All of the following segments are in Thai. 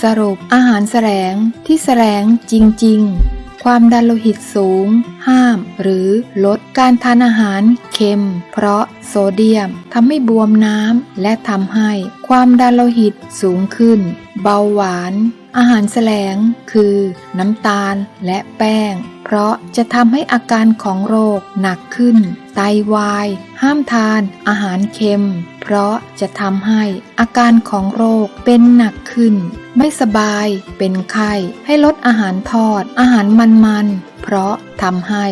สรุปอาหารแสลงที่แสลงจริง ๆ ความดันโลหิตสูง ห้าม หรือลดการทานอาหารเค็ม เพราะโซเดียมทำให้บวมน้ำและทำให้ความดันโลหิตสูงขึ้น เบาหวาน อาหารแสลงคือ น้ำตาลและแป้ง เพราะจะทำให้อาการของโรคหนักขึ้น ไตวาย ห้ามทาน อาหารเค็ม เพราะจะทำให้อาการของโรคเป็นหนักขึ้น ไม่สบาย เป็นไข้ ให้ลดอาหารทอด อาหารมันๆ เพราะทำให้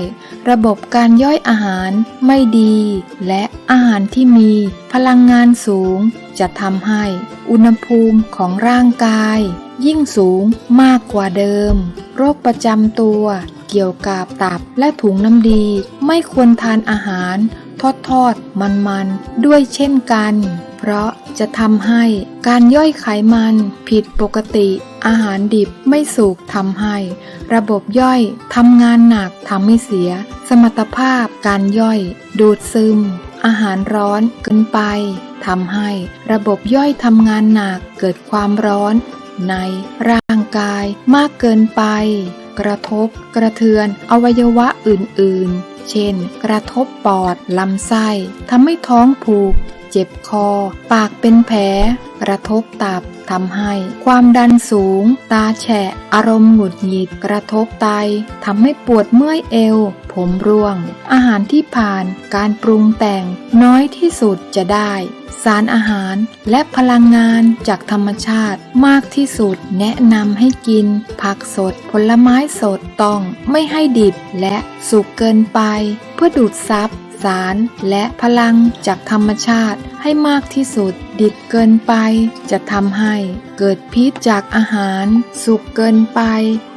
ระบบการย่อยอาหารไม่ดี และอาหารที่มีพลังงานสูง จะทำให้อุณหภูมิของร่างกาย ยิ่งสูงมากกว่าเดิม โรคประจำตัว เกี่ยวกับตับและถุงน้ำดี ไม่ควรทานอาหาร ทอดทอดมันมันๆด้วยเช่นกัน เพราะจะทำให้การย่อยไขมันผิดปกติ อาหารดิบไม่สุกทำให้ ระบบย่อยทำงานหนักทำให้เสีย สมรรถภาพการย่อย ดูดซึม อาหารร้อนเกินไปทำให้ระบบย่อยทำงานหนักเกิดความร้อนในร่างกายมากเกินไป กระทบ กระเทือน อวัยวะอื่น ๆ เช่น กระทบปอด ลำไส้ทำให้ท้องผูก เจ็บคอ ปากเป็นแผล กระทบตับ ทำให้ ความดันสูง ตาแฉะ อารมณ์หงุดหงิด กระทบไตทำให้ปวดเมื่อยเอว ผมร่วง อาหารที่ผ่านการปรุงแต่ง น้อยที่สุดจะได้ สารอาหารและพลังงานจากธรรมชาติมากที่สุดแนะนำให้กิน ผักสด ผลไม้สดต้องไม่ให้ดิบและสุกเกินไป เพื่อดูดซับ สารและพลังจากธรรมชาติให้มากที่สุด ดิบเกินไปจะทำให้เกิดพิษจากอาหาร สุกเกินไป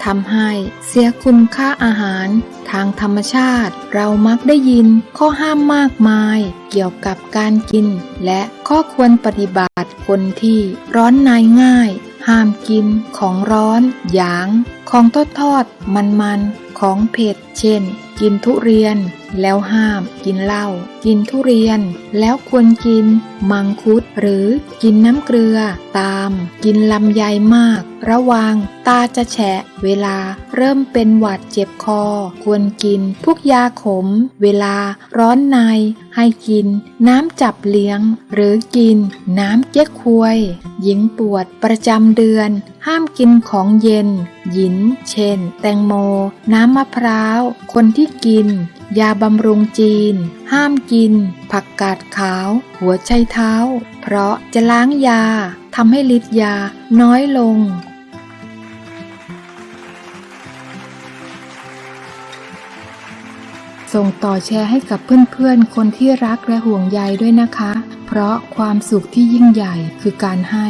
ทำให้เสียคุณค่าอาหาร ทางธรรมชาติ เรามักได้ยินข้อห้ามมากมาย เกี่ยวกับการกิน และข้อควรปฏิบัติคนที่ร้อนในง่าย ห้ามกินของร้อนหยาง ของทอดทอดมันมันๆของเผ็ด เช่น กินทุเรียน แล้วห้าม กินเหล้ากินทุเรียน แล้วควรกิน มังคุดหรือกินน้ำเกลือ ตาม กินลำไยมาก ระวัง ตาจะแฉะ เวลาเริ่มเป็นหวัดเจ็บคอ ควรกิน พวกยาขม เวลาร้อนใน ให้กิน น้ำจับเลี้ยง หรือกิน น้ำเก๊กควย หญิงปวดประจำเดือน ห้ามกินของเย็น หยิน เช่น แตงโม น้ำมะพร้าว คนที่กิน ยาบำรุงจีน ห้ามกิน ผักกาดขาว หัวไชเท้า เพราะจะล้างยาทำให้ฤทธิ์ยาน้อยลง ส่งต่อแชร์ให้กับเพื่อนๆ คนที่รักและห่วงใยด้วยนะคะ เพราะความสุขที่ยิ่งใหญ่คือการให้